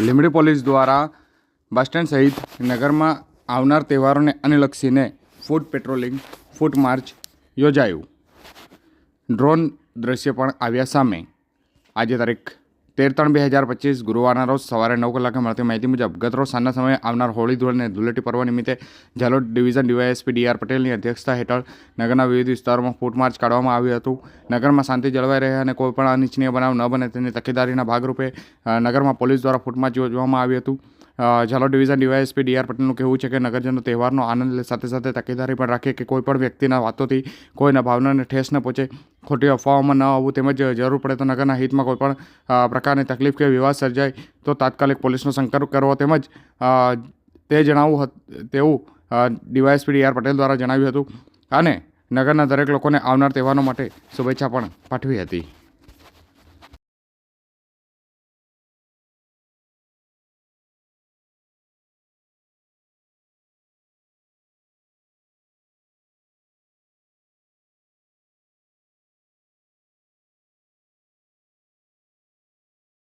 Limbdi police દ્વારા bus stand સહિત નગરમાં આવનાર તહેવારોને અનુલક્ષીને ફૂડ પેટ્રોલિંગ ફૂડ માર્ચ યોજાયું. ડ્રોન દ્રશ્ય પણ આવ્યા સામે. આજે તારીખ તેર ત્રણ બે હજાર પચીસ ગુરુવારના રોજ સવારે નવ કલાકે મળતી માહિતી મુજબ, ગત રોજ સાંજના સમયે આવનાર હોળી ધૂળ અને ધૂળેટી પર્વ નિમિત્તે ઝાલોદ ડિવિઝન ડીવાયએસપી ડીઆર પટેલની અધ્યક્ષતા હેઠળ નગરના વિવિધ વિસ્તારોમાં ફૂટમાર્ચ કાઢવામાં આવ્યું હતું. નગરમાં શાંતિ જળવાઈ રહે અને કોઈ પણ અનિચ્છનીય બનાવ ન બને તેની તકેદારીના ભાગરૂપે નગરમાં પોલીસ દ્વારા ફૂટમાર્ચ યોજવામાં આવ્યું હતું. ઝાલોદ ડિવિઝન ડીવાયએસપી ડીઆર પટેલનું કહેવું છે કે નગરજનો તહેવારનો આનંદ સાથે સાથે તકેદારી પણ રાખે કે કોઈ પણ વ્યક્તિના વાતોથી કોઈના ભાવનાને ઠેસ ન પહોંચે. ખોટી અફવાઓમાં ન આવવું તેમજ જરૂર પડે તો નગરના હિતમાં કોઈ પણ પ્રકારની તકલીફ કે વિવાદ સર્જાય તો તાત્કાલિક પોલીસનો સંપર્ક કરવો તેમજ તે જણાવવું તેવું ડીવાયએસપી ડીઆર પટેલ દ્વારા જણાવ્યું હતું. અને નગરના દરેક લોકોને આવનાર તહેવારો માટે શુભેચ્છા પણ પાઠવી હતી.